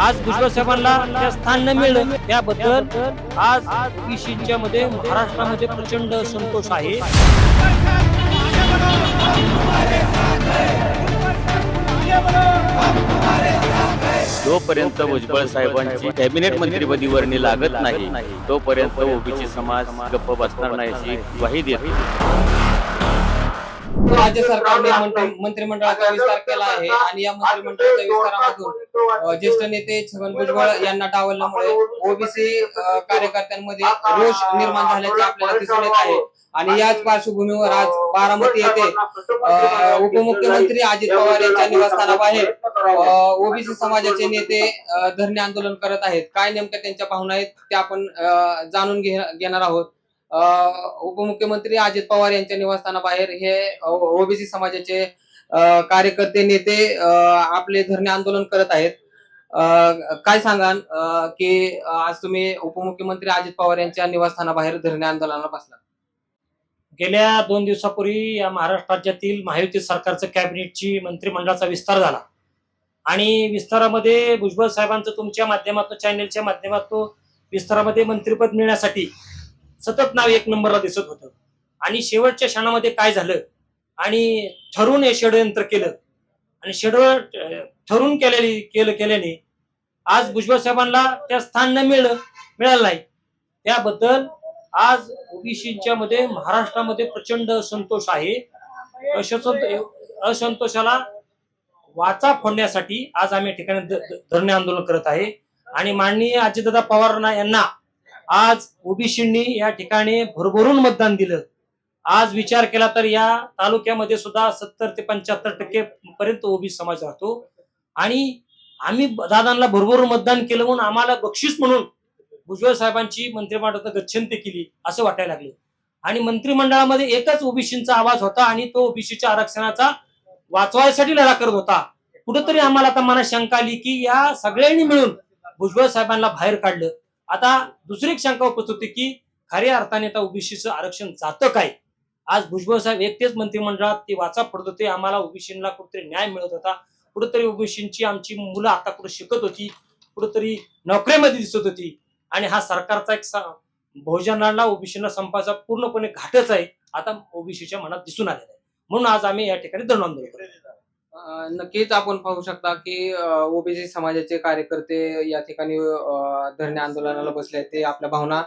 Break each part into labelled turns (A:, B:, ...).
A: आज भुजबळ साहेबांना त्या स्थान न मिळलं त्याबद्दल आज पीसीच्या मध्ये महाराष्ट्रामध्ये प्रचंड संतोष आहे.
B: जोपर्यंत भुजबळ साहेबांची कॅबिनेट मंत्रीपदी वर्णी लागत नाही तोपर्यंत ओबीसी समाज गप्प बसणार नाही अशी ग्वाही देतो.
C: राज्य सरकारने मंत्री- मंत्रिमंडळाचा विस्तार केला आहे आणि या मंत्रिमंडळाच्या विस्तारामधून ज्येष्ठ नेते छगन भुजबळ यांना डावलल्यामुळे ओबीसी कार्यकर्त्यांमध्ये रोष निर्माण झाल्याचे आपल्याला दिसून येत आहे. आणि याच पार्श्वभूमीवर आज बारामती येथे उपमुख्यमंत्री अजित पवार यांच्या निवासस्थानाबाहेर ओबीसी समाजाचे नेते धरणे आंदोलन करत आहेत. काय नेमक्या त्यांच्या भावना आहेत त्या आपण जाणून घेणार आहोत. उपमुख्यमंत्री अजित पवार यांच्या निवासस्थानाबाहेर हे ओबीसी समाजाचे कार्यकर्ते नेते आपले धरणे आंदोलन करत आहेत. काय सांगाल की आज तुम्ही उपमुख्यमंत्री अजित पवार यांच्या निवासस्थानाबाहेर धरणे आंदोलनाला बसला
A: गेल्या दोन दिवसापूर्वी या महाराष्ट्र राज्यातील महायुती सरकारचं कॅबिनेटची मंत्रिमंडळाचा विस्तार झाला. आणि विस्तारामध्ये भुजबळ साहेबांचं तुमच्या माध्यमातून चॅनेलच्या माध्यमातून विस्तारामध्ये मंत्रिपद मिळण्यासाठी सतत नाव एक नंबरला दिसत होतं. आणि शेवटच्या क्षणामध्ये काय झालं? आणि ठरून हे षडयंत्र केलं. आणि षड ठरून केलेली केलं केल्याने आज भुजबळ साहेबांना त्या स्थान न मिळलं मिळालं नाही. त्याबद्दल आज ओबीसीच्या मध्ये महाराष्ट्रामध्ये प्रचंड असंतोष आहे. असंतोषाला वाचा फोडण्यासाठी आज आम्ही ठिकाणी ध- धरणे आंदोलन करत आहे. आणि माननीय अजितदादा पवार ना- यांना आज ओबीसींनी या ठिकाणी भरभरून मतदान दिलं. आज विचार केला तर या तालुक्यामध्ये सुद्धा सत्तर ते पंच्याहत्तर टक्के पर्यंत ओबीसी समाज राहतो. आणि आम्ही दादांना भरभरून मतदान केलं म्हणून आम्हाला बक्षीस म्हणून भुजबळ साहेबांची मंत्रिमंडळात गच्छंती केली असं वाटायला लागले. आणि मंत्रिमंडळामध्ये एकच ओबीसीचा आवाज होता आणि तो ओबीसीच्या आरक्षणाचा वाचवायसाठी लढा करत होता. कुठेतरी आम्हाला आता मनात शंका आली की या सगळ्यांनी मिळून भुजबळ साहेबांना बाहेर काढलं. आता दुसरी एक शंका उपस्थित होती की खऱ्या अर्थाने आता ओबीसीचं आरक्षण जातं काय? आज भुजबळ साहेब एकटेच मंत्रिमंडळात ते वाचा पडत होते. आम्हाला ओबीसीला कुठेतरी न्याय मिळत होता. कुठेतरी ओबीसीची आमची मुलं आता कुठे शिकत होती कुठेतरी नोकऱ्यामध्ये दिसत होती. आणि हा सरकारचा एक भोजनाला ओबीसीला संपाचा पूर्णपणे घाटच आहे. आता ओबीसीच्या मनात दिसून आलेला आहे. म्हणून आज आम्ही या ठिकाणी धरण
C: नक्कीच आपण पाहू शकता की ओबीसी समाजाचे कार्यकर्ते या ठिकाणी धरणे आंदोलनाला बसले आहेत. ते आपल्या भावना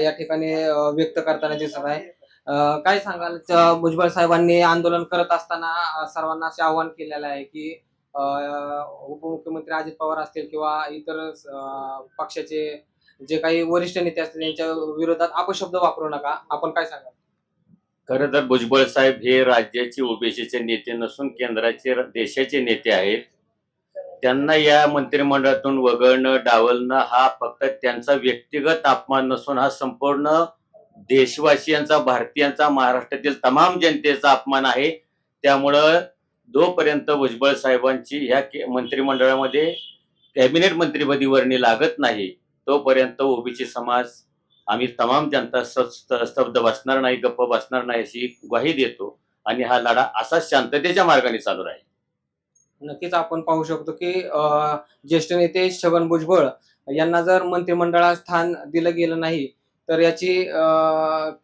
C: या ठिकाणी व्यक्त करताना दिसत आहे. काय सांगाल? भुजबळ साहेबांनी आंदोलन करत असताना सर्वांना असे आवाहन केलेलं आहे की अ, उपमुख्यमंत्री अजित पवार असतील किंवा इतर पक्षाचे जे काही वरिष्ठ नेते असतील त्यांच्या विरोधात अपशब्द वापरू नका. आपण काय सांगाल?
B: खरं तर भुजबळ साहेब हे राज्याचे ओबीसीचे नेते नसून केंद्राचे देशाचे नेते आहेत. त्यांना या मंत्रिमंडळातून वगळणं डावलणं हा फक्त त्यांचा व्यक्तिगत अपमान नसून हा संपूर्ण देशवासियांचा भारतीयांचा महाराष्ट्रातील तमाम जनतेचा अपमान आहे. त्यामुळं जोपर्यंत भुजबळ साहेबांची ह्या मंत्रिमंडळामध्ये कॅबिनेट मंत्रीपदी वर्णी लागत नाही तोपर्यंत ओबीसी समाज आम्ही तमाम जनता स्तब्ध बसणार नाही गप्प बसणार नाही अशी ग्वाही देतो आणि हा लढा असाच शांततेच्या मार्गाने चालू राहील.
C: नक्कीच आपण पाहू शकतो की ज्येष्ठ नेते छगन भुजबळ यांना जर मंत्रिमंडळात स्थान दिलं गेलं नाही तर याची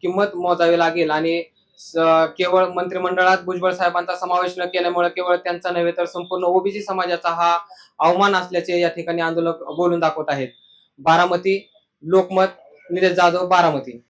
C: किंमत मोजावी लागेल आणि केवळ मंत्रिमंडळात भुजबळ साहेबांचा समावेश न केल्यामुळे केवळ त्यांचा नव्हे तर संपूर्ण ओबीसी समाजाचा हा अवमान असल्याचे या ठिकाणी आंदोलक बोलून दाखवत आहेत. बारामती लोकमत निलेश जाधव बारामती.